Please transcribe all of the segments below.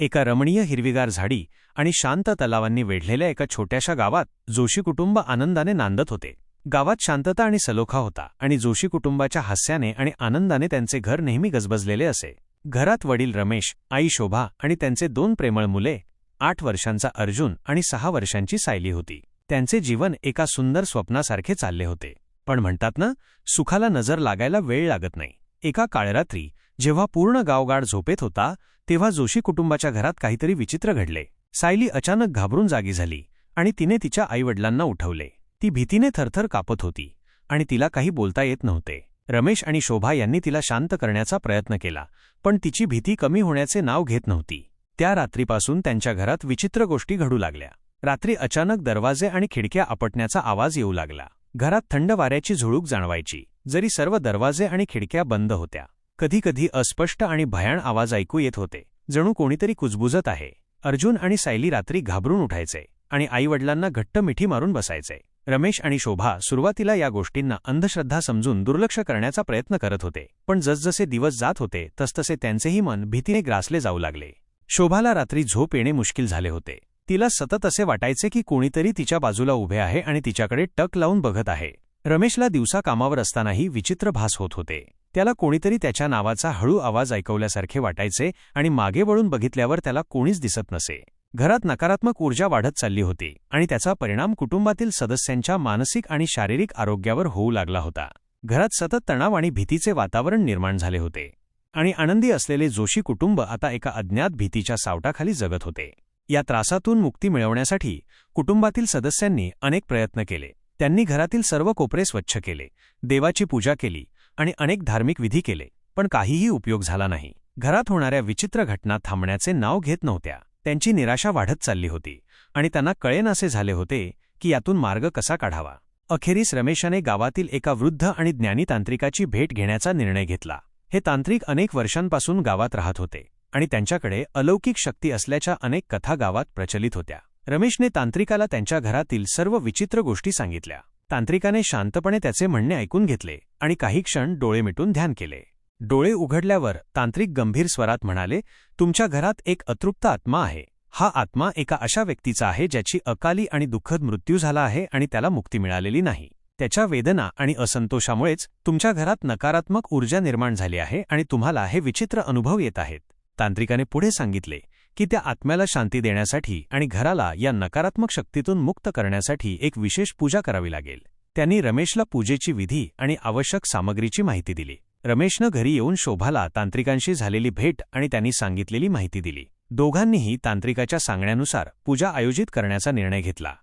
एका रमणीय हिरवीगार झाडी आणि शांत तलावांनी वेढलेल्या एका छोट्याशा गावात जोशी कुटुंब आनंदाने नांदत होते. गावात शांतता आणि सलोखा होता आणि जोशी कुटुंबाच्या हास्याने आणि आनंदाने त्यांचे घर नेहमी गजबजलेले असे. घरात वडील रमेश आई शोभा आणि त्यांचे दोन प्रेमळ मुले आठ वर्षांचा अर्जुन आणि सहा वर्षांची सायली होती. त्यांचे जीवन एका सुंदर स्वप्नासारखे चालले होते. पण म्हणतात ना सुखाला नजर लागायला वेळ लागत नाही. एका काळरात्री जेव्हा पूर्ण गावगाड झोपेत होता तेव्हा जोशी कुटुंबाच्या घरात काहीतरी विचित्र घडले. सायली अचानक घाबरून जागी झाली आणि तिने तिच्या आईवडिलांना उठवले. ती भीतीने थरथर कापत होती आणि तिला काही बोलता येत नव्हते. रमेश आणि शोभा यांनी तिला शांत करण्याचा प्रयत्न केला पण तिची भीती कमी होण्याचे नाव घेत नव्हती. त्या रात्रीपासून त्यांच्या घरात विचित्र गोष्टी घडू लागल्या. रात्री अचानक दरवाजे आणि खिडक्या आपटण्याचा आवाज येऊ लागला. घरात थंड वाऱ्याची झुळूक जाणवायची. जरी सर्व दरवाजे आणि खिडक्या बंद होत्या कधीकधी अस्पष्ट आणि भयाण आवाज ऐकू येत होते. जणू कोणीतरी कुजबुजत आहे. अर्जुन आणि सायली रात्री घाबरून उठायचे आणि आईवडिलांना घट्ट मिठी मारून बसायचे. रमेश आणि शोभा सुरुवातीला या गोष्टींना अंधश्रद्धा समजून दुर्लक्ष करण्याचा प्रयत्न करत होते. पण जसजसे दिवस जात होते तसतसे त्यांचेही मन भीतीने ग्रासले जाऊ लागले. शोभाला रात्री झोप येणे मुश्किल झाले होते. तिला सतत असे वाटायचे की कोणीतरी तिच्या बाजूला उभे आहे आणि तिच्याकडे टक लावून बघत आहे. रमेशला दिवसा कामावर असतानाही विचित्र भास होत होते. त्याला कोणीतरी त्याच्या नावाचा हळू आवाज ऐकवल्यासारखे वाटायचे आणि मागे वळून बघितल्यावर त्याला कोणीच दिसत नसे. घरात नकारात्मक ऊर्जा वाढत चालली होती आणि त्याचा परिणाम कुटुंबातील सदस्यांच्या मानसिक आणि शारीरिक आरोग्यावर होऊ लागला होता. घरात सतत तणाव आणि भीतीचे वातावरण निर्माण झाले होते. आणि आनंदी असलेले जोशी कुटुंब आता एका अज्ञात भीतीच्या सावटाखाली जगत होते. या त्रासातून मुक्ती मिळवण्यासाठी कुटुंबातील सदस्यांनी अनेक प्रयत्न केले. त्यांनी घरातील सर्व कोपरे स्वच्छ केले. देवाची पूजा केली. आणि अनेक धार्मिक विधी केले पण काहीही उपयोग झाला नाही. घरात होणाऱ्या विचित्र घटना थांबण्याचे नाव घेत नव्हत्या. त्यांची निराशा वाढत चालली होती आणि त्यांना कळेनासे झाले होते की यातून मार्ग कसा काढावा. अखेरीस रमेशाने गावातील एका वृद्ध आणि ज्ञानी तांत्रिकाची भेट घेण्याचा निर्णय घेतला. हे तांत्रिक अनेक वर्षांपासून गावात राहत होते आणि त्यांच्याकडे अलौकिक शक्ती असल्याच्या अनेक कथा गावात प्रचलित होत्या. रमेशने तांत्रिकाला त्यांच्या घरातील सर्व विचित्र गोष्टी सांगितल्या. तांत्रिकाने शांतपणे त्याचे म्हणणे ऐकून घेतले आणि काही क्षण डोळे मिटून ध्यान केले. डोळे उघडल्यावर तांत्रिक गंभीर स्वरात म्हणाले तुमच्या घरात एक अतृप्त आत्मा आहे. हा आत्मा एका अशा व्यक्तीचा आहे ज्याची अकाली आणि दुःखद मृत्यू झाला आहे आणि त्याला मुक्ती मिळालेली नाही. त्याच्या वेदना आणि असंतोषामुळेच तुमच्या घरात नकारात्मक ऊर्जा निर्माण झाली आहे आणि तुम्हाला हे विचित्र अनुभव येत आहेत. तांत्रिकाने पुढे सांगितले की त्या आत्म्याला शांती देण्यासाठी आणि घराला या नकारात्मक शक्तीतून मुक्त करण्यासाठी एक विशेष पूजा करावी लागेल. त्यांनी रमेशला पूजेची विधी आणि आवश्यक सामग्रीची माहिती दिली. रमेशनं घरी येऊन शोभाला तांत्रिकांशी झालेली भेट आणि त्यांनी सांगितलेली माहिती दिली. दोघांनीही तांत्रिकाच्या सांगण्यानुसार पूजा आयोजित करण्याचा निर्णय घेतला.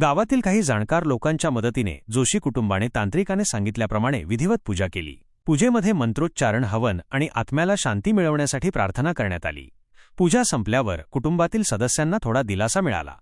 गावातील काही जाणकार लोकांच्या मदतीने जोशी कुटुंबाने तांत्रिकाने सांगितल्याप्रमाणे विधिवत पूजा केली. पूजेमध्ये मंत्रोच्चारण हवन आणि आत्म्याला शांती मिळवण्यासाठी प्रार्थना करण्यात आली. पूजा संपल्यावर कुटुंबातील सदस्यांना थोडा दिलासा मिळाला.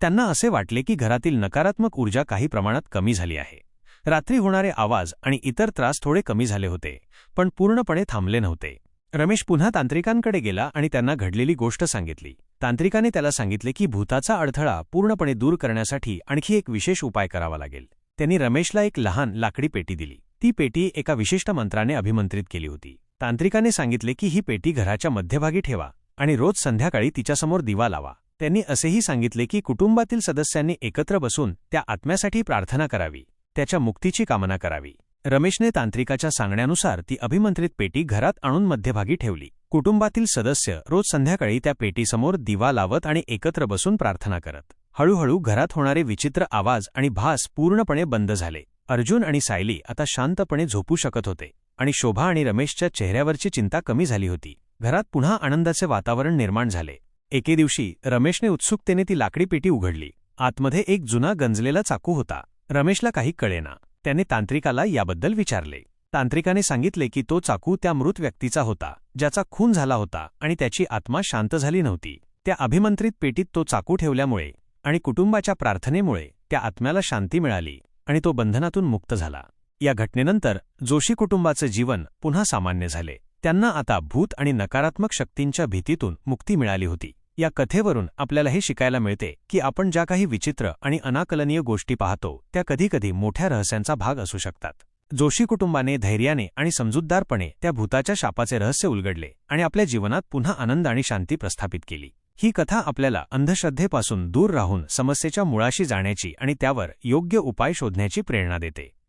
त्यांना असे वाटले की घरातील नकारात्मक ऊर्जा काही प्रमाणात कमी झाली आहे. रात्री होणारे आवाज आणि इतर त्रास थोडे कमी झाले होते पण पूर्णपणे थांबले नव्हते. रमेश पुन्हा तांत्रिकांकडे गेला आणि त्यांना घडलेली गोष्ट सांगितली. तांत्रिकाने त्याला सांगितले की भूताचा अडथळा पूर्णपणे दूर करण्यासाठी आणखी एक विशेष उपाय करावा लागेल. त्यांनी रमेशला एक लहान लाकडी पेटी दिली. ती पेटी एका विशिष्ट मंत्राने अभिमंत्रित केली होती. तांत्रिकाने सांगितले की ही पेटी घराच्या मध्यभागी ठेवा. आणि रोज संध्याकाळी तिच्यासमोर दिवा लावा. त्यांनी असेही सांगितले की कुटुंबातील सदस्यांनी एकत्र बसून त्या आत्म्यासाठी प्रार्थना करावी त्याच्या मुक्तीची कामना करावी. रमेशने तांत्रिकाच्या सांगण्यानुसार ती अभिमंत्रित पेटी घरात आणून मध्यभागी ठेवली. कुटुंबातील सदस्य रोज संध्याकाळी त्या पेटीसमोर दिवा लावत आणि एकत्र बसून प्रार्थना करत. हळूहळू घरात होणारे विचित्र आवाज आणि भास पूर्णपणे बंद झाले. अर्जुन आणि सायली आता शांतपणे झोपू शकत होते आणि शोभा आणि रमेशच्या चेहऱ्यावरची चिंता कमी झाली होती. घरात पुन्हा आनंदाचे वातावरण निर्माण झाले. एके दिवशी रमेशने उत्सुकतेने ती लाकडी पेटी उघडली. आतमध्ये एक जुना गंजलेला चाकू होता. रमेशला काही कळेना. त्याने तांत्रिकाला याबद्दल विचारले. तांत्रिकाने सांगितले की तो चाकू त्या मृत व्यक्तीचा होता ज्याचा खून झाला होता आणि त्याची आत्मा शांत झाली नव्हती. त्या अभिमंत्रित पेटीत तो चाकू ठेवल्यामुळे आणि कुटुंबाच्या प्रार्थनेमुळे त्या आत्म्याला शांती मिळाली आणि तो बंधनातून मुक्त झाला. या घटनेनंतर जोशी कुटुंबाचे जीवन पुन्हा सामान्य झाले. त्यांना आता भूत आणि नकारात्मक शक्तींच्या भीतीतून मुक्ती मिळाली होती. या कथेवरून आपल्याला हे शिकायला मिळते की आपण ज्या काही विचित्र आणि अनाकलनीय गोष्टी पाहतो त्या कधीकधी मोठ्या रहस्यांचा भाग असू शकतात. जोशी कुटुंबाने धैर्याने आणि समजूतदारपणे त्या भूताच्या शापाचे रहस्य उलगडले आणि आपल्या जीवनात पुन्हा आनंद आणि शांती प्रस्थापित केली. ही कथा आपल्याला अंधश्रद्धेपासून दूर राहून समस्येच्या मुळाशी जाण्याची आणि त्यावर योग्य उपाय शोधण्याची प्रेरणा देते.